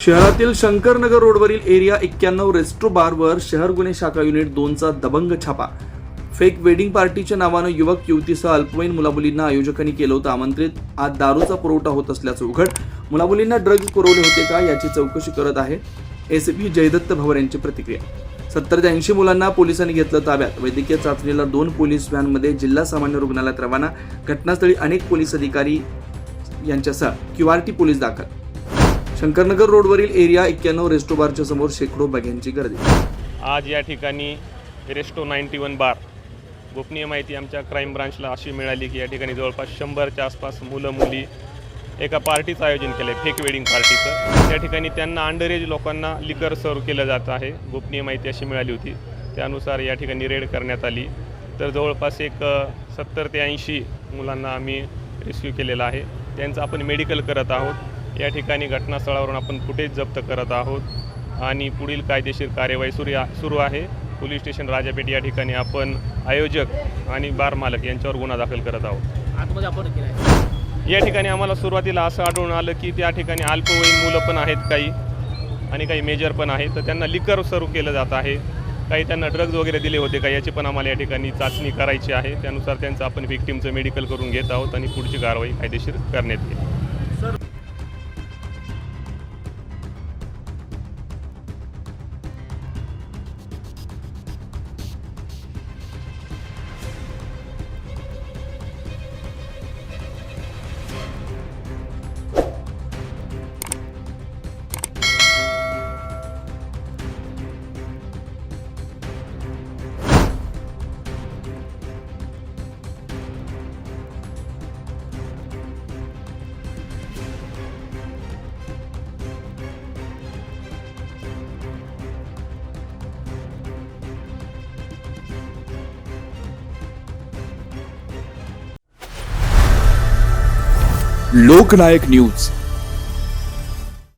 शहरातील शंकरनगर रोडवरील एरिया एक्क्याण्णव रेस्ट्रो बारवर शहर गुन्हे शाखा युनिट दोनचा दबंग छापा. फेक वेडिंग पार्टीच्या नावानं युवक युवतीसह अल्पवयीन मुलामुलींना आयोजकांनी केलं होतं आमंत्रित. आज दारूचा पुरवठा होत असल्याचं उघड. मुलामुलींना ड्रग्ज पुरवले होते का याची चौकशी करत आहे एसीपी जयदत्त भवर यांची प्रतिक्रिया. सत्तर ते ऐंशी मुलांना पोलिसांनी घेतलं ताब्यात. वैद्यकीय चाचणीला दोन पोलीस व्हॅनमध्ये जिल्हा सामान्य रुग्णालयात रवाना. घटनास्थळी अनेक पोलीस अधिकारी यांच्यासह क्यू आर टी पोलीस दाखल. शंकरनगर रोडवरील एरिया एक्क्याण्णव रेस्टोबारच्या समोर शेकडो बॅग्यांची गर्दी. आज या ठिकाणी रेस्टो नाईन्टी वन बार. गोपनीय माहिती आमच्या क्राईम ब्रांचला अशी मिळाली की या ठिकाणी जवळपास शंभरच्या आसपास मुलं मुली एका पार्टीचं आयोजन केलं आहे फेक वेडिंग पार्टीचं त्या ठिकाणी त्यांना अंडर एज लोकांना लिकर सर्व केलं जात आहे. गोपनीय माहिती अशी मिळाली होती. त्यानुसार या ठिकाणी रेड करण्यात आली. तर जवळपास एक सत्तर ते ऐंशी मुलांना आम्ही रेस्क्यू केलेला आहे. त्यांचं आपण मेडिकल करत आहोत. या ठिकाणी घटनास्थळावरून आपण फुटेज जप्त करत आहोत. आणि पुढील कायदेशीर कार्यवाही सुरू सुरू आहे. पोलीस स्टेशन राजापेठ या ठिकाणी आपण आयोजक आणि बार मालक यांच्यावर गुन्हा दाखल करत आहोत. आतमध्ये आपण या ठिकाणी आम्हाला सुरुवातीला असं आढळून आलं की त्या ठिकाणी अल्पवयीन मुलं पण आहेत काही आणि काही मेजर पण आहेत. तर त्यांना लिकर सर्व केलं जात आहे. काही त्यांना ड्रग्ज वगैरे दिले होते का याची पण आम्हाला या ठिकाणी चाचणी करायची आहे. त्यानुसार त्यांचं आपण व्हिक्टीमचं मेडिकल करून घेत आहोत आणि पुढची कारवाई कायदेशीर करण्यात येईल. लोकनायक न्यूज.